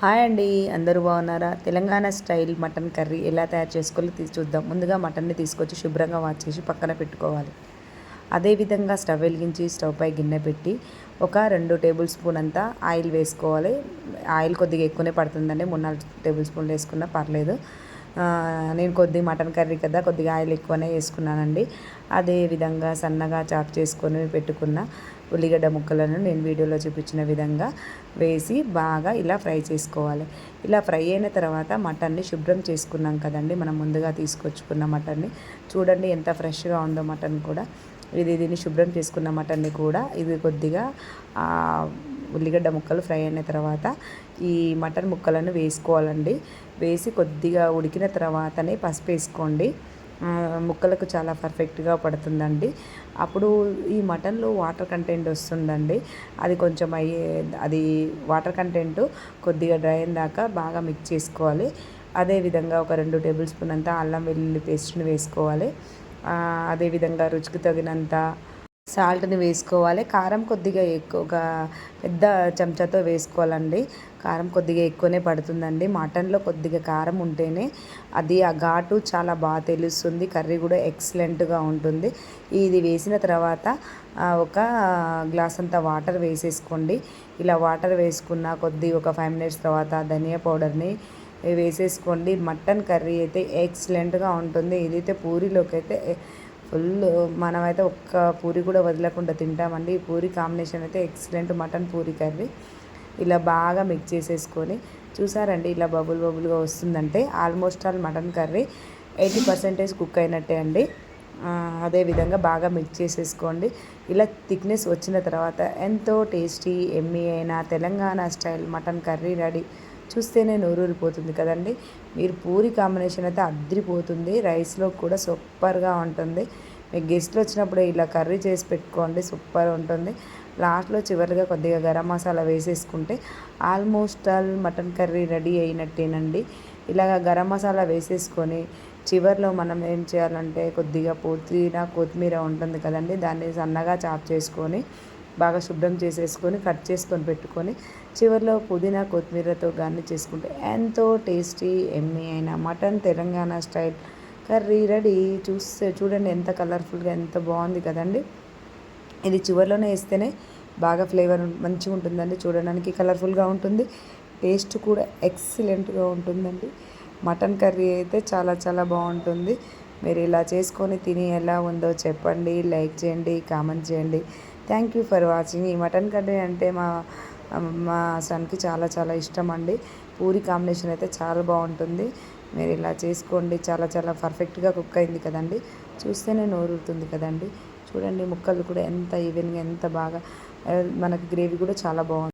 Hi అండి అందరూ బాగున్నారా? తెలంగాణ స్టైల్ మటన్ కర్రీ ఎలా తయారు చేసుకోవాలో తీసి చూద్దాం. ముందుగా మటన్ని తీసుకొచ్చి శుభ్రంగా వాష్ చేసి పక్కన పెట్టుకోవాలి. అదేవిధంగా స్టవ్ వెలిగించి స్టవ్ పై గిన్నె పెట్టి ఒక రెండు టేబుల్ స్పూన్ అంతా ఆయిల్ వేసుకోవాలి. ఆయిల్ కొద్దిగా ఎక్కువనే పడుతుందండి. మూడు నాలుగు టేబుల్ స్పూన్లు వేసుకున్నా పర్లేదు. నేను కొద్ది మటన్ కర్రీ కదా కొద్దిగా ఆయిల్ ఎక్కువనే వేసుకున్నానండి. అదే విధంగా సన్నగా చాప్ చేసుకొని పెట్టుకున్న ఉల్లిగడ్డ ముక్కలను నేను వీడియోలో చూపించిన విధంగా వేసి బాగా ఇలా ఫ్రై చేసుకోవాలి. ఇలా ఫ్రై అయిన తర్వాత మటన్ని శుభ్రం చేసుకున్నాం కదండి మనం ముందుగా తీసుకొచ్చుకున్న మటన్ని. చూడండి ఎంత ఫ్రెష్గా ఉందో మటన్ కూడా. ఇది దీన్ని శుభ్రం చేసుకున్న మటన్ని కూడా. ఇది కొద్దిగా ఉల్లిగడ్డ ముక్కలు ఫ్రై అయిన తర్వాత ఈ మటన్ ముక్కలను వేసుకోవాలండి. వేసి కొద్దిగా ఉడికిన తర్వాతనే పసుపు వేసుకోండి. ముక్కలకు చాలా పర్ఫెక్ట్గా పడుతుందండి. అప్పుడు ఈ మటన్లో వాటర్ కంటెంట్ వస్తుందండి. అది కొంచెం అయ్యే అది వాటర్ కంటెంట్ కొద్దిగా డ్రై అయిన దాకా బాగా మిక్స్ చేసుకోవాలి. అదేవిధంగా ఒక రెండు టేబుల్ స్పూన్ అంతా అల్లం వెల్లుల్లి పేస్ట్ని వేసుకోవాలి. అదేవిధంగా రుచికి తగినంత సాల్ట్ని వేసుకోవాలి. కారం కొద్దిగా ఎక్కువగా పెద్ద చెంచాతో వేసుకోవాలండి. కారం కొద్దిగా ఎక్కువనే పడుతుందండి. మటన్లో కొద్దిగా కారం ఉంటేనే అది ఆ ఘాటు చాలా బాగా తెలుస్తుంది. కర్రీ కూడా ఎక్సలెంట్గా ఉంటుంది. ఇది వేసిన తర్వాత ఒక గ్లాస్ అంత వాటర్ వేసేసుకోండి. ఇలా వాటర్ వేసుకున్న కొద్ది ఒక ఫైవ్ మినిట్స్ తర్వాత ధనియా పౌడర్ని వేసేసుకోండి. మటన్ కర్రీ అయితే ఎక్సలెంట్గా ఉంటుంది. ఇదైతే పూరిలోకి అయితే ఫుల్ మనమైతే ఒక్క పూరి కూడా వదలకుండా తింటామండి. ఈ పూరి కాంబినేషన్ అయితే ఎక్సలెంట్ మటన్ పూరి కర్రీ. ఇలా బాగా మిక్స్ చేసేసుకొని చూసారండి ఇలా బబుల్ బబుల్గా వస్తుందంటే almost all mutton curry eighty percentage cook అయినట్టే అండి. అదేవిధంగా బాగా మిక్స్ చేసేసుకోండి. ఇలా థిక్నెస్ వచ్చిన తర్వాత ఎంతో టేస్టీ ఎమ్మీ అయిన Telangana style mutton curry ready. చూస్తేనే నూరూరిపోతుంది కదండి. మీరు పూరి కాంబినేషన్ అయితే అద్రిపోతుంది. రైస్లో కూడా సూపర్గా ఉంటుంది. మీకు గెస్ట్లు వచ్చినప్పుడు ఇలా కర్రీ చేసి పెట్టుకోండి సూపర్ ఉంటుంది. లాస్ట్లో చివరిగా కొద్దిగా గరం మసాలా వేసేసుకుంటే almost all mutton curry ready అయినట్టేనండి. ఇలాగ గరం మసాలా వేసేసుకొని చివరిలో మనం ఏం చేయాలంటే కొద్దిగా పుదీనా కొత్తిమీర ఉంటుంది కదండి. దాన్ని సన్నగా చాప్ చేసుకొని బాగా శుభ్రం చేసేసుకొని కట్ చేసుకొని పెట్టుకొని చివరిలో పుదీనా కొత్తిమీరతో గార్ని చేసుకుంటే ఎంతో టేస్టీ ఎమ్మీ అయిన mutton Telangana style. Curry ready. చూస్తే చూడండి ఎంత కలర్ఫుల్గా ఎంత బాగుంది కదండి. ఇది చివరిలోనే వేస్తేనే బాగా ఫ్లేవర్ మంచిగా ఉంటుందండి చూడడానికి. కలర్ఫుల్గా ఉంటుంది. టేస్ట్ కూడా ఎక్సలెంట్గా ఉంటుందండి. మటన్ కర్రీ అయితే చాలా చాలా బాగుంటుంది. మీరు ఇలా చేసుకొని తిని ఎలా ఉందో చెప్పండి. లైక్ చేయండి కామెంట్ చేయండి. థ్యాంక్ యూ ఫర్ వాచింగ్ ఈ మటన్ కర్రీ అంటే మా మా సన్కి చాలా చాలా ఇష్టం అండి. పూరి కాంబినేషన్ అయితే చాలా బాగుంటుంది. మీరు ఇలా చేసుకోండి. చాలా చాలా పర్ఫెక్ట్గా కుక్ అయింది కదండి. చూస్తేనే నోరుతుంది కదండి. చూడండి ముక్కలు కూడా ఎంత ఈవెన్గా ఎంత బాగా మనకి గ్రేవీ కూడా చాలా బాగుంది.